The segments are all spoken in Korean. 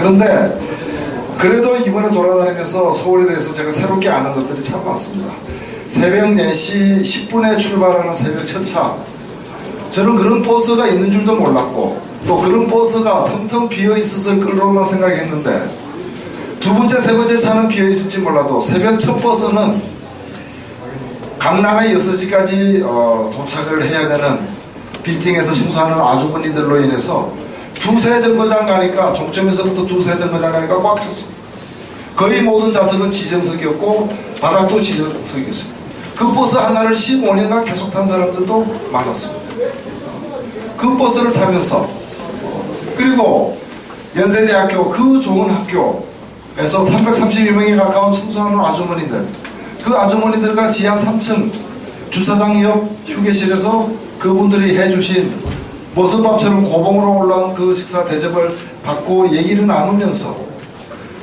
그런데 그래도 이번에 돌아다니면서 서울에 대해서 제가 새롭게 아는 것들이 참 많습니다. 새벽 4시 10분에 출발하는 새벽 첫차. 저는 그런 버스가 있는 줄도 몰랐고 또 그런 버스가 텅텅 비어 있었을 걸로만 생각했는데 두 번째, 세 번째 차는 비어 있을지 몰라도 새벽 첫 버스는 강남에 6시까지 어, 도착을 해야 되는 빌딩에서 청소하는 아주머니들로 인해서 두세 정거장 가니까 종점에서부터 두세 정거장 가니까 꽉 찼습니다. 거의 모든 좌석은 지정석이었고 바닥도 지정석이었습니다. 그 버스 하나를 15년간 계속 탄 사람들도 많았습니다. 그 버스를 타면서 그리고 연세대학교 그 좋은 학교에서 332명에 가까운 청소하는 아주머니들 그 아주머니들과 지하 3층 주차장 옆 휴게실에서 그분들이 해주신 모습밥처럼 고봉으로 올라온 그 식사 대접을 받고 얘기를 나누면서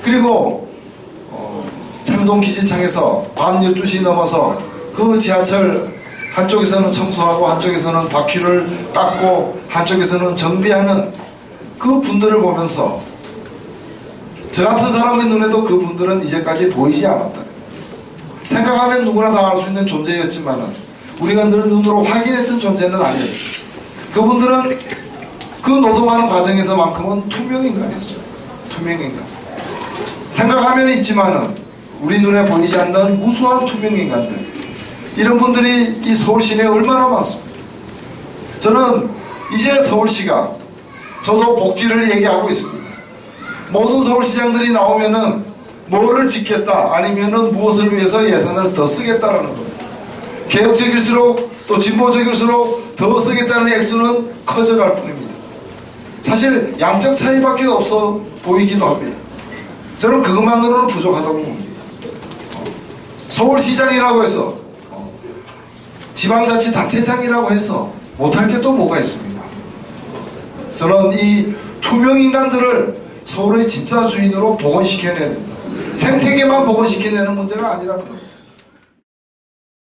그리고 어, 창동 기지창에서 밤 12시 넘어서 그 지하철 한쪽에서는 청소하고 한쪽에서는 바퀴를 닦고 한쪽에서는 정비하는 그 분들을 보면서 저 같은 사람의 눈에도 그 분들은 이제까지 보이지 않았다. 생각하면 누구나 다알수 있는 존재였지만은 우리가 늘 눈으로 확인했던 존재는 아니었어요. 그분들은 그 노동하는 과정에서만큼은 투명 인간이었어요. 투명 인간. 생각하면 있지만은 우리 눈에 보이지 않는 무수한 투명 인간들. 이런 분들이 이 서울 시내에 얼마나 많습니까? 저는 이제 서울시가 저도 복지를 얘기하고 있습니다. 모든 서울시장들이 나오면은 뭐를 짓겠다 아니면은 무엇을 위해서 예산을 더 쓰겠다라는 겁니다. 개혁적일수록 또 진보적일수록 더 쓰겠다는 액수는 커져갈 뿐입니다. 사실 양적 차이밖에 없어 보이기도 합니다. 저는 그것만으로는 부족하다고 봅니다. 어, 서울시장이라고 해서 어, 지방자치단체장이라고 해서 못할 게 또 뭐가 있습니까? 저는 이 투명 인간들을 서울의 진짜 주인으로 복원시켜내야 됩니다. 생태계만 복원시켜내는 문제가 아니라는 겁니다.